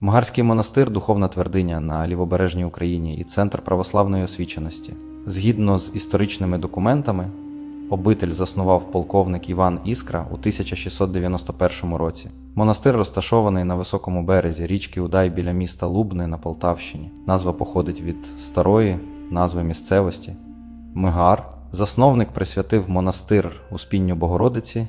Мгарський монастир духовна твердиня на лівобережній Україні і центр православної освіченості. Згідно з історичними документами, обитель заснував полковник Іван Іскра у 1691 році. Монастир розташований на високому березі річки Удай біля міста Лубни на Полтавщині. Назва походить від старої назви місцевості Мигар. Засновник присвятив монастир Успінню Богородиці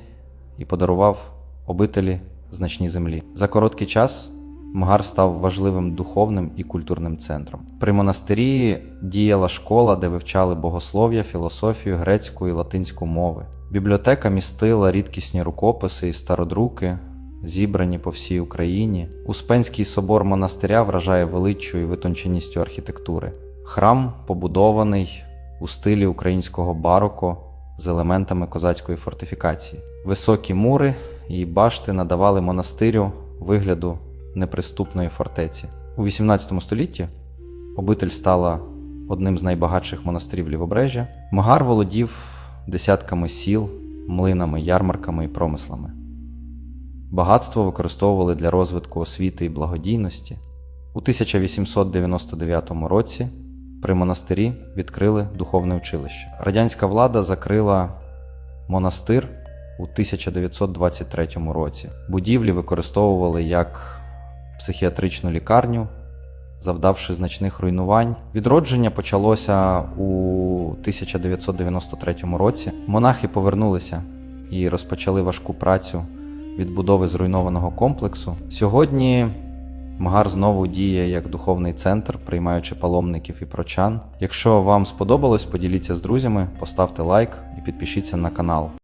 і подарував обителі значні землі. За короткий час Мгар став важливим духовним і культурним центром. При монастирі діяла школа, де вивчали богослов'я, філософію, грецьку і латинську мови. Бібліотека містила рідкісні рукописи і стародруки, зібрані по всій Україні. Успенський собор монастиря вражає величчю і витонченістю архітектури. Храм побудований у стилі українського бароко з елементами козацької фортифікації. Високі мури і башти надавали монастирю вигляду неприступної фортеці. У XVIII столітті обитель стала одним з найбагатших монастирів Лівобережжя. Магар володів десятками сіл, млинами, ярмарками і промислами. Багатство використовували для розвитку освіти і благодійності. У 1899 році при монастирі відкрили духовне училище. Радянська влада закрила монастир у 1923 році. Будівлі використовували як психіатричну лікарню, завдавши значних руйнувань. Відродження почалося у 1993 році. Монахи повернулися і розпочали важку працю відбудови зруйнованого комплексу. Сьогодні Магар знову діє як духовний центр, приймаючи паломників і прочан. Якщо вам сподобалось, поділіться з друзями, поставте лайк і підпишіться на канал.